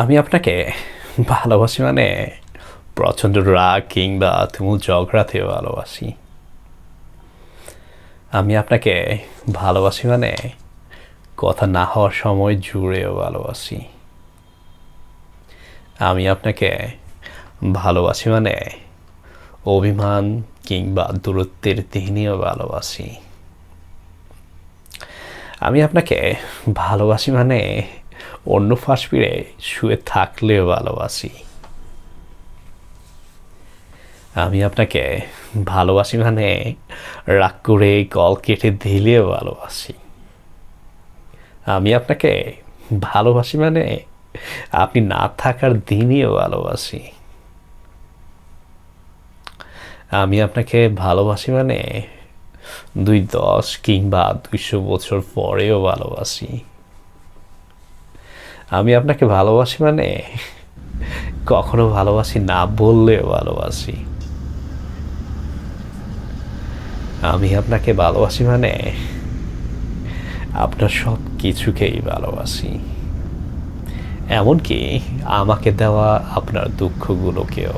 আমি আপনাকে ভালোবাসি মানে প্রচণ্ড রাগ কিংবা তুমুল ঝগড়াতেও ভালোবাসি। আমি আপনাকে ভালোবাসি মানে কথা না হওয়ার সময় জুড়েও ভালোবাসি। আমি আপনাকে ভালোবাসি মানে অভিমান কিংবা দূরত্বের দিনেও ভালোবাসি। আমি আপনাকে ভালোবাসি মানে অন্য ফাঁস ফিরে শুয়ে থাকলেও ভালোবাসি। আমি আপনাকে ভালোবাসি মানে রাগ করে কল কেটে দিলেও ভালোবাসি। আমি আপনাকে ভালোবাসি মানে আপনি না থাকার দিনেও ভালোবাসি। আমি আপনাকে ভালোবাসি মানে দুই দশ কিংবা দুইশো বছর পরেও ভালোবাসি। আমি আপনাকে ভালোবাসি মানে? কখনো ভালোবাসি না বললে ভালোবাসি। আমি আপনাকে ভালোবাসি মানে? আপনার সব কিছুকেই ভালোবাসি। এমনকি আমাকে দেওয়া আপনার দুঃখগুলোকেও।